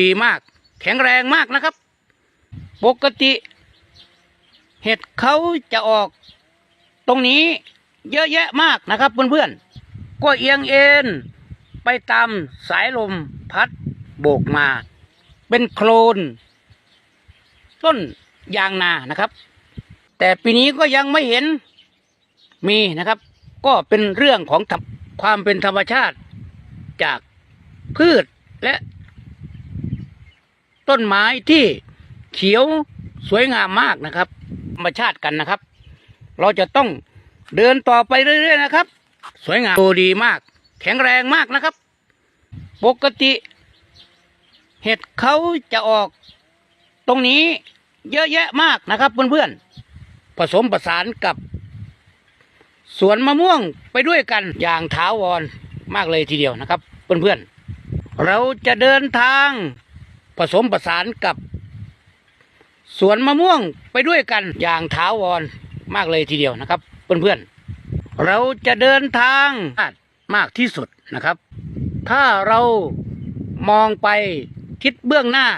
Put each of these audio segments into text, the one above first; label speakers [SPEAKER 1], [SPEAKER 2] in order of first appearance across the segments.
[SPEAKER 1] ดีมาก แข็งแรงมากนะครับ ปกติเห็ดเขาจะออกตรงนี้เยอะแยะมากนะครับเพื่อนๆ ก็เอียงเอ็นไปตามสายลมพัดโบกมา เป็นโคลน ต้นยางนานะครับ แต่ปีนี้ก็ยังไม่เห็นมีนะครับ ก็เป็นเรื่องของความเป็นธรรมชาติจากพืชและ ต้นไม้ที่เขียวสวยงามมากนะครับธรรมชาติกันนะครับ เราจะต้องเดินต่อไปเรื่อยๆนะครับ สวยงามดูดีมาก แข็งแรงมากนะครับ ปกติเห็ดเขาจะออกตรงนี้เยอะแยะมากนะครับเพื่อนๆผสมประสานกับ สวนมะม่วงไปด้วยกันอย่างถาวรมากเลยทีเดียวนะครับ เพื่อนๆเราจะเดินทาง ผสมประสานกับ สวนมะม่วงไปด้วยกันอย่างถาวรมากเลยทีเดียวนะครับ เพื่อนๆ เราจะเดินทางมากที่สุดนะครับ ถ้าเรามองไปทิศเบื้องหน้า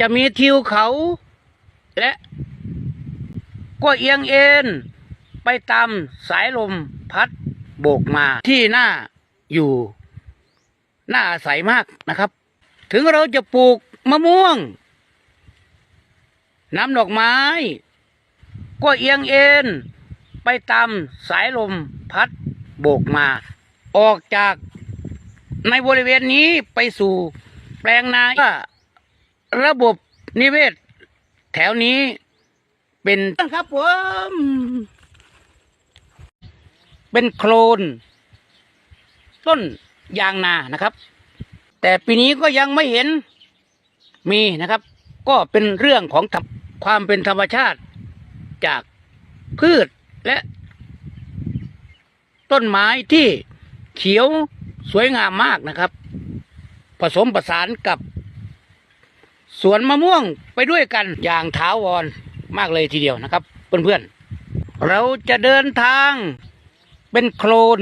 [SPEAKER 1] จะมีทิวเขา และก็เอียงเอ็นไปตามสายลมพัดโบกมาที่หน้าอยู่น่าอาศัยมากนะครับ ถึงเราจะปลูกมะม่วง น้ำดอกไม้ ก็เอียงเอ็น ไปตามสายลมพัดโบกมา ออกจากในบริเวณนี้ไปสู่แปลงนาระบบนิเวศ แถวนี้เป็นครับผมเป็นโคลน ต้นยางนานะครับ แต่ปีนี้ก็ยังไม่เห็นมีนะครับ ก็เป็นเรื่องของธรรมความเป็นธรรมชาติจากพืชและ ต้นไม้ที่เขียวสวยงามมากนะครับ ผสมประสานกับ สวนมะม่วงไปด้วยกันอย่างถาวรมากเลยทีเดียวนะครับ เพื่อนๆ เราจะเดินทางเป็นโคลน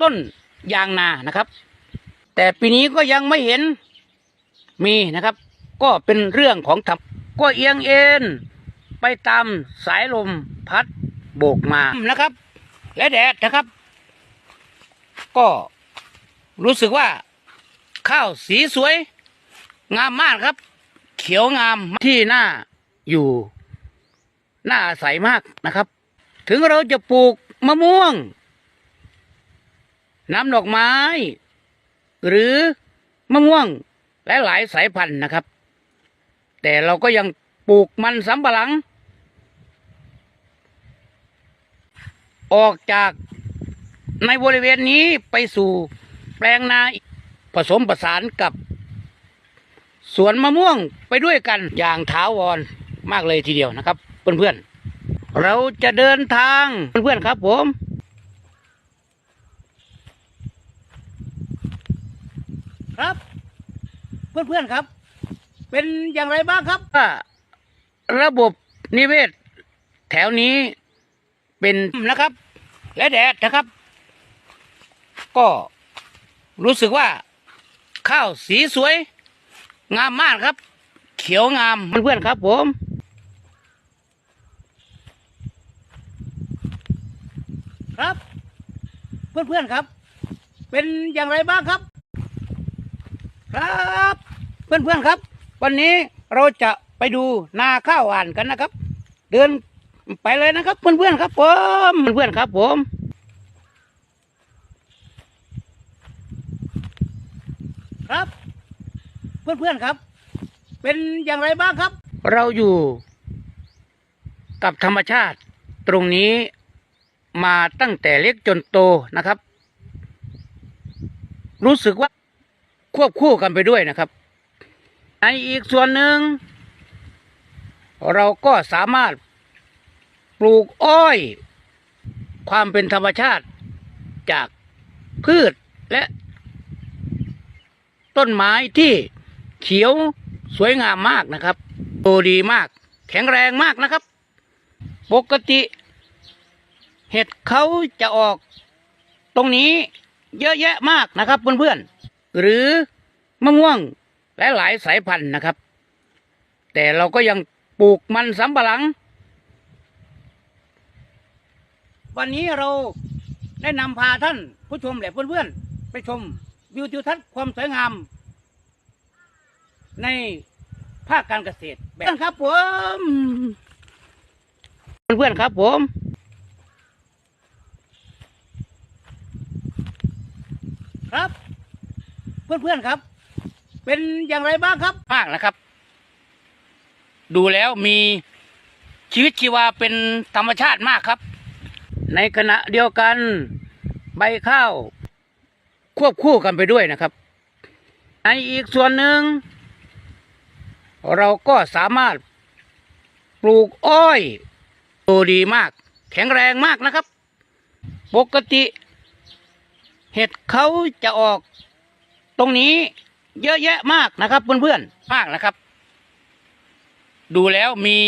[SPEAKER 1] ต้นยางนานะครับ แต่ปีนี้ก็ยังไม่เห็นมีนะครับ ก็เป็นเรื่องของธรรมก็เอียงเอ็นไปตามสายลมพัดโบกมานะครับ และแดดนะครับ ก็รู้สึกว่าข้าวสีสวย งามมากครับ เขียวงามที่หน้าอยู่หน้าอามากนะครับ ถึงเราจะปลูกมะม่วง น้ำดอกไม้ หรือมะม่วงและหลายสายพันธุ์นะครับ แต่เราก็ยังปลูกมันสำปะหลัง ออกจากในบริเวณนี้ไปสู่แปลงนาผสมประสานกับ สวนมะม่วงไปด้วยกันอย่างถาวรมากเลยทีเดียวนะครับ เพื่อนๆ เราจะเดินทางเพื่อนๆครับผม ครับ เพื่อนๆครับ เป็นอย่างไรบ้างครับ ว่าระบบนิเวศ แถวนี้เป็นนะครับ และแดดนะครับ ก็รู้สึกว่า ข้าวสีสวย งามมากครับ เขียวงามเพื่อนๆครับ ผมครับ เพื่อนๆครับ เป็นอย่างไรบ้างครับ ครับ เพื่อนๆครับ วันนี้เราจะไปดูนาข้าวหวานกันนะครับ เดินไปเลยนะครับ เพื่อนๆครับผมเพื่อนๆครับผมครับ เพื่อนๆครับ เป็นอย่างไรบ้างครับ เราอยู่กับธรรมชาติตรงนี้มาตั้งแต่เล็กจนโตนะครับ รู้สึกว่า ควบคู่กันไปด้วยนะครับในอีกส่วนหนึ่ง เราก็สามารถปลูกอ้อย ความเป็นธรรมชาติจากพืชและ ต้นไม้ที่เขียวสวยงามมากนะครับโตดีมาก แข็งแรงมากนะครับ ปกติ เห็ดเขาจะออกตรงนี้เยอะแยะมากนะครับเพื่อนๆ หรือมะม่วงหลายหลายๆสายพันธุ์นะครับ แต่เราก็ยังปลูกมันสำปะหลัง วันนี้เราได้นำพาท่านผู้ชมและเพื่อนๆ ไปชมวิวทิวทัศน์ความสวยงาม ในภาคการเกษตรแบบนั้นครับ ผม เพื่อนๆครับผมครับ เพื่อนๆครับ เป็นอย่างไรบ้างครับภาคนะครับ ดูแล้วมีชีวิตชีวาเป็นธรรมชาติมากครับ ในขณะเดียวกันใบข้าว ควบคู่กันไปด้วยนะครับในอีกส่วนหนึ่ง เราก็สามารถปลูกอ้อยโตดีมาก แข็งแรงมากนะครับ ปกติ เห็ดเขาจะออก ตรงนี้เยอะแยะมากนะครับเพื่อนๆมากนะครับ ดูแล้วมี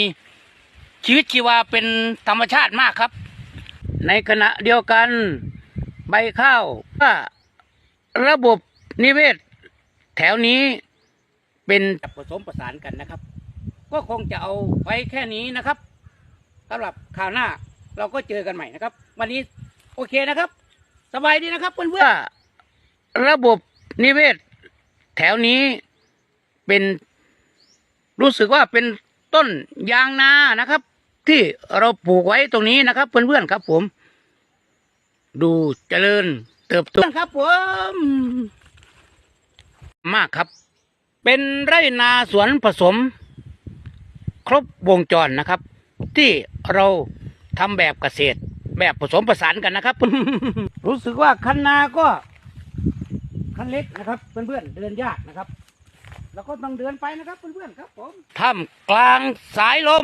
[SPEAKER 1] ชีวิตชีวาเป็นธรรมชาติมากครับ ในขณะเดียวกันใบข้าวก็ระบบนิเวศ แถวนี้เป็นผสมประสานกันนะครับ ก็คงจะเอาไว้แค่นี้นะครับสำหรับข่าวหน้าเราก็เจอกันใหม่นะครับ วันนี้โอเคนะครับ สบายดีนะครับเพื่อนๆระบบ นิเวศ แถวนี้เป็นรู้สึกว่าเป็นต้นยางนานะครับ ที่เราปลูกไว้ตรงนี้นะครับ เพื่อนๆครับ ผม ดูเจริญเติบโตครับผมมากครับ เป็นไร่นาสวนผสม ครบวงจรนะครับ ที่เราทำแบบเกษตร แบบผสมผสานกันนะครับ รู้สึกว่าคันนาก็ คันเล็กนะครับ เพื่อนๆเดินยากนะครับเราก็ต้องเดินไปนะครับ เพื่อนๆครับผมท่ามกลางสายลม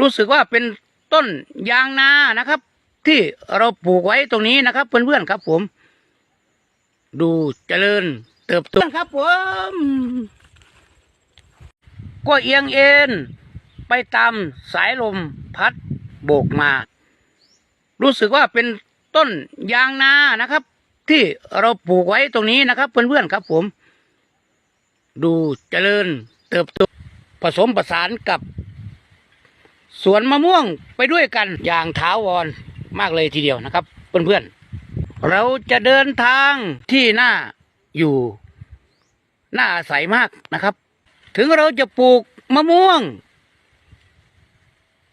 [SPEAKER 1] รู้สึกว่าเป็นต้นยางนานะครับ ที่เราปลูกไว้ตรงนี้นะครับ เพื่อนๆครับ ผม ดูเจริญเติบโตครับ ผมก็เอียงเอ็นไปตามสายลมพัดโบกมา รู้สึกว่าเป็นต้นยางนานะครับ ที่เราปลูกไว้ตรงนี้นะครับ เพื่อนๆครับผม ดูเจริญเติบโตผสมประสานกับ สวนมะม่วงไปด้วยกันอย่างถาวรมากเลยทีเดียวนะครับ เพื่อนๆเราจะเดินทางที่น่าอยู่น่าอาศัยมากนะครับ ถึงเราจะปลูกมะม่วง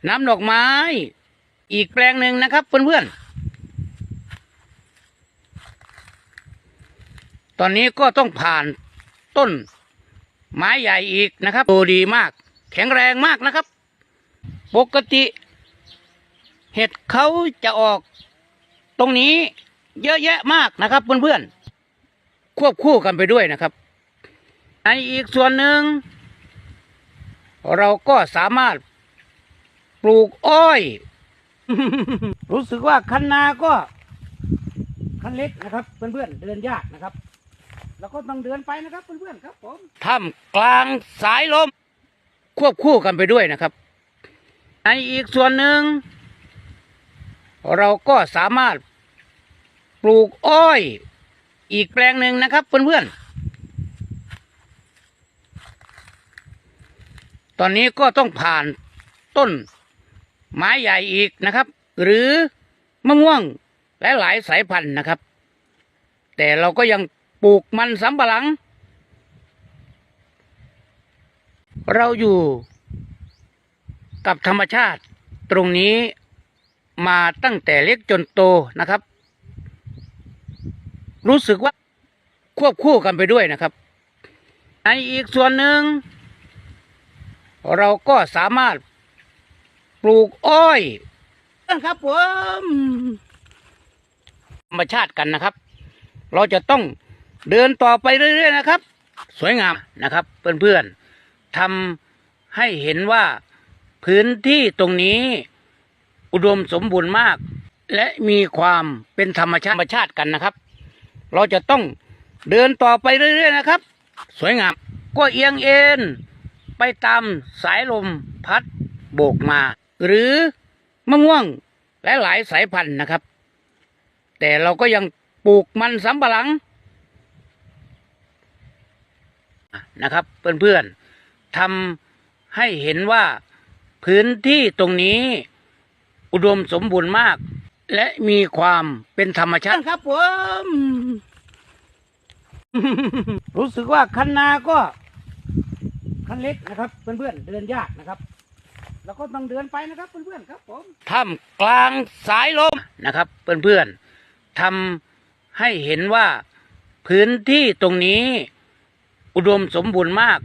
[SPEAKER 1] น้ำดอกไม้ อีกแปลงหนึ่งนะครับ เพื่อนๆ ตอนนี้ก็ต้องผ่านต้นไม้ใหญ่อีกนะครับโตดีมาก แข็งแรงมากนะครับ ปกติเห็ดเขาจะออกตรงนี้เยอะแยะมากนะครับเพื่อนๆควบคู่กันไปด้วยนะครับในอีกส่วนหนึ่ง เราก็สามารถปลูกอ้อย รู้สึกว่าคันนาก็คันเล็กนะครับ เพื่อนๆเดินยากนะครับ เราก็ต้องเดินไปนะครับเพื่อนๆครับผมท่ามกลางสายลม ควบคู่กันไปด้วยนะครับ ในอีกส่วนหนึ่ง เราก็สามารถปลูกอ้อยอีกแปลงหนึ่งนะครับเพื่อนๆ ตอนนี้ก็ต้องผ่านต้นไม้ใหญ่อีกนะครับ หรือมะม่วงหลายสายพันธุ์นะครับ แต่เราก็ยัง ปลูกมันสำปะหลัง เราอยู่กับธรรมชาติตรงนี้มาตั้งแต่เล็กจนโตนะครับ รู้สึกว่าควบคู่กันไปด้วยนะครับในอีกส่วนหนึ่ง เราก็สามารถปลูกอ้อยครับผมธรรมชาติกันนะครับ เราจะต้อง เดินต่อไปเรื่อยๆนะครับ สวยงามนะครับ เพื่อนๆทำให้เห็นว่าพื้นที่ตรงนี้อุดมสมบูรณ์มาก และมีความเป็นธรรมชาติธรรมชาติกันนะครับ เราจะต้องเดินต่อไปเรื่อยๆนะครับ สวยงามก็เอียงเอ็นไปตามสายลมพัดโบกมา หรือมะม่วงหลายๆสายพันธุ์นะครับ แต่เราก็ยังปลูกมันสำปะหลัง นะครับ เพื่อนๆทำให้เห็นว่าพื้นที่ตรงนี้อุดมสมบูรณ์มาก และมีความเป็นธรรมชาติครับผมรู้สึกว่าคันนาก็คันเล็กนะครับ เพื่อนๆเดินยากนะครับ แล้วก็ต้องเดินไปนะครับเพื่อนๆครับผมท่ามกลางสายลมนะครับ เพื่อนๆทำให้เห็นว่าพื้นที่ตรงนี้ อุดมสมบูรณ์มาก